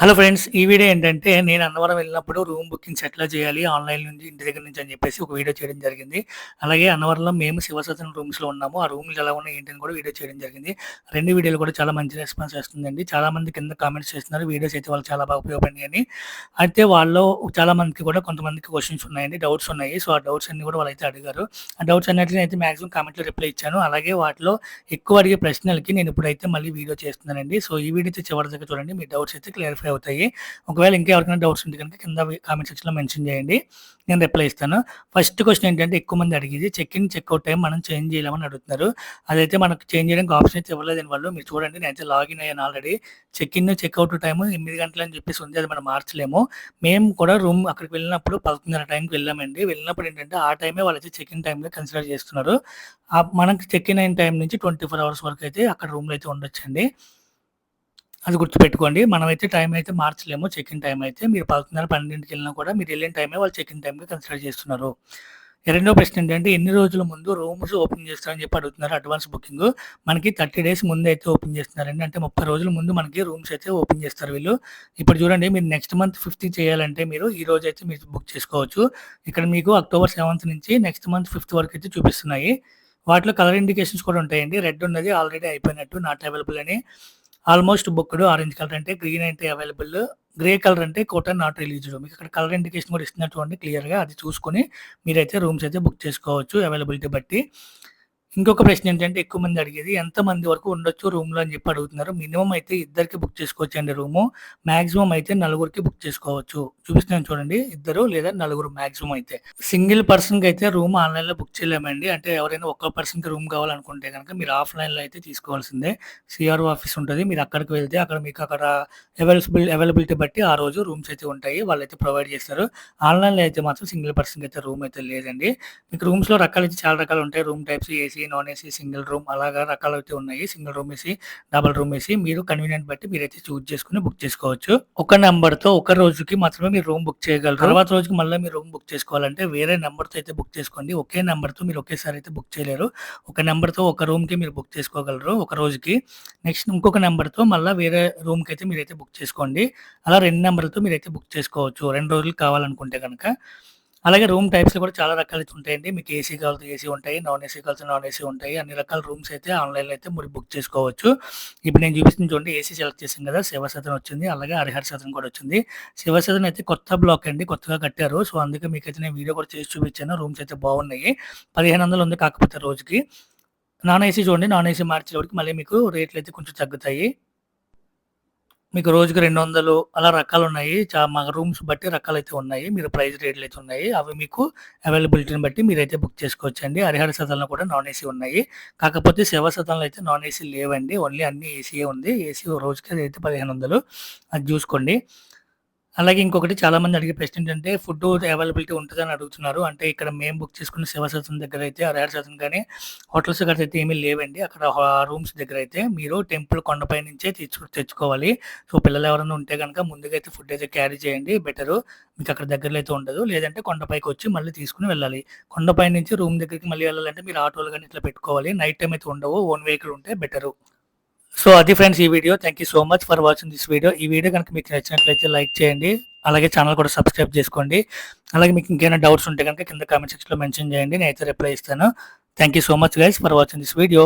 Hello friends ఈ video ఏంటంటే నేను అన్నవరం వెళ్ళినప్పుడు రూమ్ బుకింగ్స్ ఎట్లా చేయాలి ఆన్లైన్ నుంచి ఇంటి దగ్గర నుంచి అని చెప్పేసి ఒక వీడియో చేయడం జరిగింది. అలాగే అన్నవరంలో మేము శివసత్యం రూమ్స్లో ఉన్నాము. ఆ రూమ్లు ఎలా ఉన్నాయి ఏంటని కూడా వీడియో చేయడం జరిగింది. రెండు వీడియోలు కూడా చాలా మంచి రెస్పాన్స్ వస్తుందండి. చాలామంది కింద కామెంట్స్ చేస్తున్నారు. వీడియోస్ అయితే వాళ్ళు చాలా బాగా ఉపయోగపడినాయని. అయితే వాళ్ళు చాలా మందికి కూడా కొంతమందికి క్వశ్చన్స్ ఉన్నాయండి డౌట్స్ ఉన్నాయి. సో ఆ డౌట్స్ అన్ని కూడా వాళ్ళైతే అడిగారు. ఆ డౌట్స్ అన్నిటిని అయితే మాక్సిమం కామెంట్లో రిప్లై ఇచ్చాను. అలాగే వాటిలో ఎక్కువ అడిగే ప్రశ్నలకి నేను ఇప్పుడైతే మళ్ళీ వీడియో చేస్తున్నానండి. సో ఈ వీడియో అయితే చివరి దగ్గర చూడండి. మీ డౌట్స్ అయితే క్లియర్ఫై అవుతాయి. ఒకవేళ ఇంకా ఎవరికైనా డౌట్స్ ఉంటే కనుక కింద కామెంట్ సెక్షన్లో మెన్షన్ చేయండి. నేను రిప్లై ఇస్తాను. ఫస్ట్ క్వశ్చన్ ఏంటంటే ఎక్కువ మంది అడిగేది చెక్ ఇన్ చెక్అవుట్ టైం మనం చేంజ్ చేయలేమని అడుగుతున్నారు. అదైతే మనకు చేంజ్ చేయడానికి ఆప్షన్ అయితే ఇవ్వలేదు వాళ్ళు. మీరు చూడండి నేనైతే లాగిన్ అయ్యాను already check in checkout time ఎనిమిది గంటలు అని చెప్పేసి ఉంది. అది మనం మార్చలేము. మేము కూడా రూమ్ అక్కడికి వెళ్ళినప్పుడు పదకొండున్నర టైంకి వెళ్ళామండి. వెళ్ళినప్పుడు ఏంటంటే ఆ టైమే వాళ్ళు అయితే చెక్ ఇన్ టైంలో కన్సిడర్ చేస్తున్నారు. మనకు మనకి చెక్ ఇన్ అయిన టైం నుంచి ట్వంటీ ఫోర్ అవర్స్ వరకు అయితే అక్కడ రూమ్లో అయితే ఉండొచ్చండి. అది గుర్తుపెట్టుకోండి. మనమైతే టైం అయితే మార్చలేము. చెక్ ఇన్ టైం అయితే మీరు పదకొండున్నర పన్నెండింటికి వెళ్ళినా కూడా మీరు వెళ్ళిన టైమే వాళ్ళు చెక్ ఇన్ టైంగా కన్సిడర్ చేస్తున్నారు. రెండో ప్రశ్న ఏంటంటే ఎన్ని రోజుల ముందు రూమ్స్ ఓపెన్ చేస్తారని చెప్పి అడుగుతున్నారు అడ్వాన్స్ బుకింగ్ మనకి థర్టీ డేస్ ముందు అయితే ఓపెన్ చేస్తున్నారండి. అంటే ముప్పై రోజుల ముందు మనకి రూమ్స్ అయితే ఓపెన్ చేస్తారు వీళ్ళు. ఇప్పుడు చూడండి మీరు నెక్స్ట్ మంత్ ఫిఫ్త్ చేయాలంటే మీరు ఈ రోజు అయితే మీరు బుక్ చేసుకోవచ్చు. ఇక్కడ మీకు అక్టోబర్ సెవెంత్ నుంచి నెక్స్ట్ మంత్ ఫిఫ్త్ వరకు అయితే చూపిస్తున్నాయి. వాటిలో కలర్ ఇండికేషన్స్ కూడా ఉంటాయండి. రెడ్ ఉన్నది ఆల్రెడీ అయిపోయినట్టు నాట్ అవైలబుల్ అని. ఆల్మోస్ట్ బుక్డ్ ఆరెంజ్ కలర్ అంటే గ్రీన్ అయితే అవైలబుల్. గ్రే కలర్ అంటే కోటన్ నాట్ రిలీజ్డ్. మీకు ఇక్కడ కలర్ ఇండికేషన్ కూడా ఇస్తున్నటువంటి క్లియర్గా. అది చూసుకొని మీరైతే రూమ్స్ అయితే బుక్ చేసుకోవచ్చు అవైలబిలిటీ బట్టి. ఇంకొక ప్రశ్న ఏంటంటే ఎక్కువ మంది అడిగేది ఎంత మంది వరకు ఉండొచ్చు రూమ్లో అని చెప్పి అడుగుతున్నారు. మినిమం అయితే ఇద్దరికి బుక్ చేసుకోవచ్చు అండి రూము. మాక్సిమం అయితే నలుగురికి బుక్ చేసుకోవచ్చు. చూపిస్తున్నాను చూడండి. ఇద్దరు లేదా నలుగురు మాక్సిమం అయితే. సింగిల్ పర్సన్కి అయితే రూమ్ ఆన్లైన్లో బుక్ చేయలేమండి. అంటే ఎవరైనా ఒక్క పర్సన్కి రూమ్ కావాలనుకుంటే కనుక మీరు ఆఫ్లైన్లో అయితే తీసుకోవాల్సిందే. సిఆర్ఓ ఆఫీస్ ఉంటుంది. మీరు అక్కడికి వెళ్తే అక్కడ మీకు అక్కడ అవైలబిల్ అవైలబిలిటీ బట్టి ఆ రోజు రూమ్స్ అయితే ఉంటాయి. వాళ్ళైతే ప్రొవైడ్ చేస్తారు. ఆన్లైన్లో అయితే మాత్రం సింగిల్ పర్సన్కి అయితే రూమ్ అయితే లేదండి. మీకు రూమ్స్లో రకాలు అయితే చాలా రకాలు ఉంటాయి. Room types AC non AC single room అలాగా రకాలు అయితే ఉన్నాయి single room AC double room AC మీరు కన్వీనియంట్ బట్టి మీరైతే చూస్ చేసుకుని బుక్ చేసుకోవచ్చు. ఒక నెంబర్తో ఒక రోజుకి మాత్రమే మీరు రూమ్ బుక్ చేయగలరు. తర్వాత రోజుకి మళ్ళీ మీరు రూమ్ బుక్ చేసుకోవాలంటే వేరే నెంబర్తో అయితే బుక్ చేసుకోండి. ఒకే నెంబర్తో మీరు ఒకేసారి అయితే బుక్ చేయలేరు. ఒక నెంబర్తో ఒక రూమ్కి మీరు బుక్ చేసుకోగలరు ఒక రోజుకి. నెక్స్ట్ ఇంకొక నెంబర్తో మళ్ళీ వేరే రూమ్కి అయితే మీరైతే బుక్ చేసుకోండి. అలా రెండు నెంబర్లతో మీరైతే బుక్ చేసుకోవచ్చు. రెండు రోజులు కావాలనుకుంటే కనుక అలాగే రూమ్ టైప్స్ కూడా చాలా రకాలు అయితే ఉంటాయండి. మీకు ఏసీ కావాల్సి ఏసీ ఉంటాయి నాన్ ఏసీ కావాల్సి నాన్ ఏసీ ఉంటాయి. అన్ని రకాల రూమ్స్ అయితే ఆన్లైన్లో అయితే మీరు బుక్ చేసుకోవచ్చు. ఇప్పుడు నేను చూపిస్తుంది చూడండి ఏసీ సెలెక్ట్ చేసాం కదా శివసదన్ వచ్చింది అలాగే హరిహర సదన్ కూడా వచ్చింది. శివసదన్ అయితే కొత్త బ్లాక్ అండి కొత్తగా కట్టారు. సో అందుకే మీకు అయితే నేను వీడియో కూడా చేసి చూపించాను. రూమ్స్ అయితే బాగున్నాయి. పదిహేను వందలు ఉంది కాకపోతే రోజుకి. నాన్ ఏసీ చూడండి నాన్ ఏసీ మార్చేవాడికి మళ్ళీ మీకు రేట్లు అయితే కొంచెం తగ్గుతాయి. మీకు రోజుకి రెండు వందలు అలా రకాలు ఉన్నాయి చా మా రూమ్స్ బట్టి రకాలు అయితే ఉన్నాయి. మీరు ప్రైస్ రేట్లు అయితే ఉన్నాయి. అవి మీకు అవైలబిలిటీని బట్టి మీరైతే బుక్ చేసుకోవచ్చు అండి హరిహర సదన్లో కూడా నాన్ ఏసీ ఉన్నాయి. కాకపోతే సేవా సదన్లో అయితే నాన్ ఏసీ లేవండి. ఓన్లీ అన్ని ఏసీయే ఉంది. ఏసీ రోజుకి అయితే పదిహేను వందలు. అది చూసుకోండి. అలాగే ఇంకొకటి చాలా మంది అడిగే ప్రశ్న ఏంటంటే ఫుడ్ అవైలబిలిటీ ఉంటుందని అడుగుతున్నారు. అంటే ఇక్కడ మేము బుక్ చేసుకున్న శివసత్వం దగ్గర అయితే హరిహర సత్వం కానీ హోటల్స్ గట్రా అయితే ఏమీ లేవండి. అక్కడ రూమ్స్ దగ్గర అయితే మీరు టెంపుల్ కొండపై నుంచే తెచ్చు తెచ్చుకోవాలి. సో పిల్లలు ఎవరైనా ఉంటే కనుక ముందుగా అయితే ఫుడ్ అయితే క్యారీ చేయండి. బెటరు మీకు అక్కడ దగ్గరలో అయితే ఉండదు. లేదంటే కొండపైకి వచ్చి మళ్ళీ తీసుకుని వెళ్ళాలి. కొండపై నుంచి రూమ్ దగ్గరికి మళ్ళీ వెళ్ళాలంటే మీరు ఆటోలు కానీ ఇట్లా పెట్టుకోవాలి. నైట్ టైం అయితే ఉండవు. ఓన్ వెహికల్ ఉంటే బెటరు. సో అది ఫ్రెండ్స్ ఈ video. Thank you so much for watching this video ఈ వీడియో కనుక మీకు నచ్చినట్లయితే లైక్ చేయండి. అలాగే ఛానల్ కూడా సబ్స్క్రైబ్ చేసుకోండి. అలాగే మీకు ఇంకేమైనా డౌట్స్ ఉంటే కనుక కింద కామెంట్ సెక్షన్లో మెన్షన్ చేయండి. నేనైతే రిప్లై ఇస్తాను. Thank you so much guys for watching this video